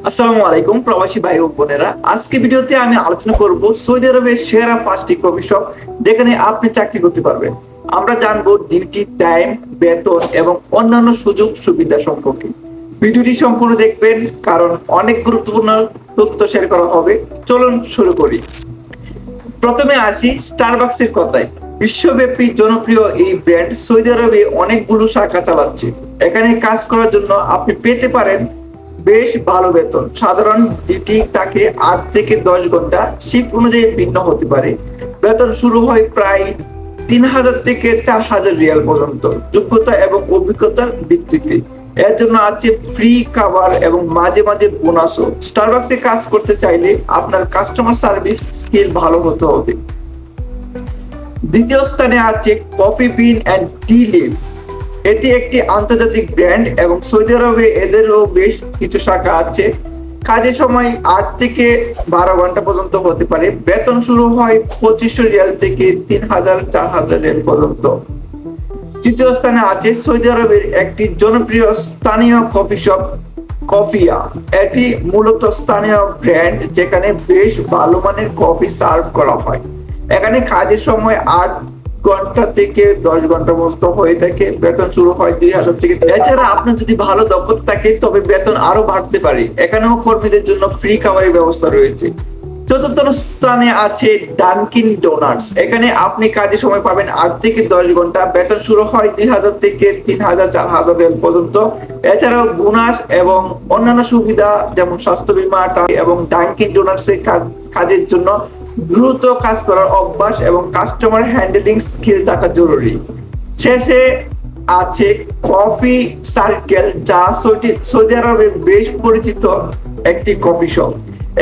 আসসালামু আলাইকুম প্রবাসী ভাই বোনেরা। আজকে ভিডিওতে আমি আলোচনা করব সৌদি আরবের সেরা পাঁচটি কফি শপ যেখানে আপনি চাকরি করতে পারবেন। আমরা জানব ডিউটি, টাইম, বেতন এবং অন্যান্য সুযোগ সুবিধা সম্পর্কে। ভিডিওটি সম্পূর্ণ দেখবেন, কারণ অনেক গুরুত্বপূর্ণ তথ্য শেয়ার করা হবে। চলুন শুরু করি। প্রথমে আসি স্টারবাক্সের কথায়। বিশ্বব্যাপী জনপ্রিয় এই ব্র্যান্ড সৌদি আরবে অনেকগুলো শাখা চালাচ্ছে। এখানে কাজ করার জন্য আপনি পেতে পারেন বেশ ভালো বেতন। সাধারণ ডিউটি তাকে আট থেকে দশ ঘণ্টা শিফট অনুযায়ী ভিন্ন হতে পারে। বেতন শুরু হয় প্রায় তিন হাজার থেকে চার হাজার রিয়াল পর্যন্ত, যোগ্যতা এবং অভিজ্ঞতার ভিত্তিতে। এর জন্য আছে ফ্রি খাবার এবং মাঝে মাঝে বোনাসও স্টারবাক্সে কাজ করতে চাইলে আপনার কাস্টমার সার্ভিস স্কিল ভালো হতে হবে। দ্বিতীয় স্থানে আছে coffee bean and tea leaf এটি একটি আন্তর্জাতিক ব্র্যান্ড এবং সৌদি আরবে এদেরও বেশ কিছু শাখা আছে। কাজের সময় আট থেকে বারো ঘণ্টা পর্যন্ত হতে পারে। বেতন শুরু হয় পঁচিশশো রিয়াল থেকে তিন হাজার চার হাজার রিয়াল পর্যন্ত। তৃতীয় স্থানে আছে সৌদি আরবের একটি জনপ্রিয় স্থানীয় কফি শপ, কফিয়া। এটি মূলত স্থানীয় ব্র্যান্ড যেখানে বেশ ভালো মানের কফি সার্ভ করা হয়। এখানে কাজের সময় আট ঘণ্টা থেকে দশ ঘণ্টা পর্যন্ত হয়ে থাকে, বেতন শুরু হয় দুই হাজার থেকে এছাড়া আপনার যদি ভালো দক্ষতা থাকে, তবে বেতন আরও বাড়তে পারে। এখানেও কর্মীদের জন্য ফ্রি খাবারের ব্যবস্থা রয়েছে। চতুর্থ স্থানে আছে ডানকিন ডোনাটস এখানে আপনি কাজে সময় পাবেন আট থেকে দশ ঘণ্টা। বেতন শুরু হয় দুই হাজার থেকে তিন হাজার চার হাজার পর্যন্ত। এছাড়াও বোনাস এবং অন্যান্য সুবিধা যেমন স্বাস্থ্য বীমা এবং ডানকিন ডোনাটস এর কাজের জন্য দ্রুত কাজ করার অভ্যাস এবং কাস্টমার হ্যান্ডলিং স্কিল থাকা জরুরি। শেষে আছে কফি সার্কেল, যা সৌদি সৌদি আরবে বেশ পরিচিত একটি কফি শপ।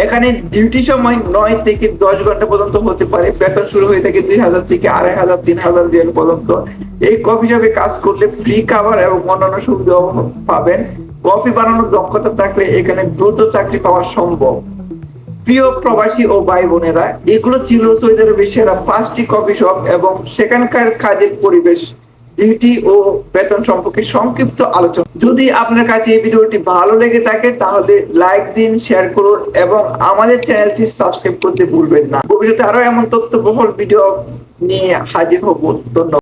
এখানে ডিউটি সময় নয় থেকে দশ ঘণ্টা পর্যন্ত হতে পারে। বেতন শুরু হয়ে থাকে দুই হাজার থেকে আড়াই হাজার, তিন হাজার রিয়াল পর্যন্ত। এই কফি শপে কাজ করলে ফ্রি খাবার এবং অন্যান্য সুবিধাও পাবেন। কফি বানানোর দক্ষতা থাকলে এখানে দ্রুত চাকরি পাওয়া সম্ভব। প্রিয় প্রবাসী ও ভাই বোনেরা, এগুলো ছিল সৌদি আরবের সেরা পাঁচটি কফি শপ এবং সেখানকার কাজের পরিবেশ ডিউটি ও বেতন সম্পর্কে সংক্ষিপ্ত আলোচনা। যদি আপনার কাছে এই ভিডিওটি ভালো লেগে থাকে, তাহলে লাইক দিন, শেয়ার করুন এবং আমাদের চ্যানেলটি সাবস্ক্রাইব করতে ভুলবেন না। ভবিষ্যতে আরও এমন তথ্যবহুল ভিডিও নিয়ে হাজির হব। ধন্যবাদ।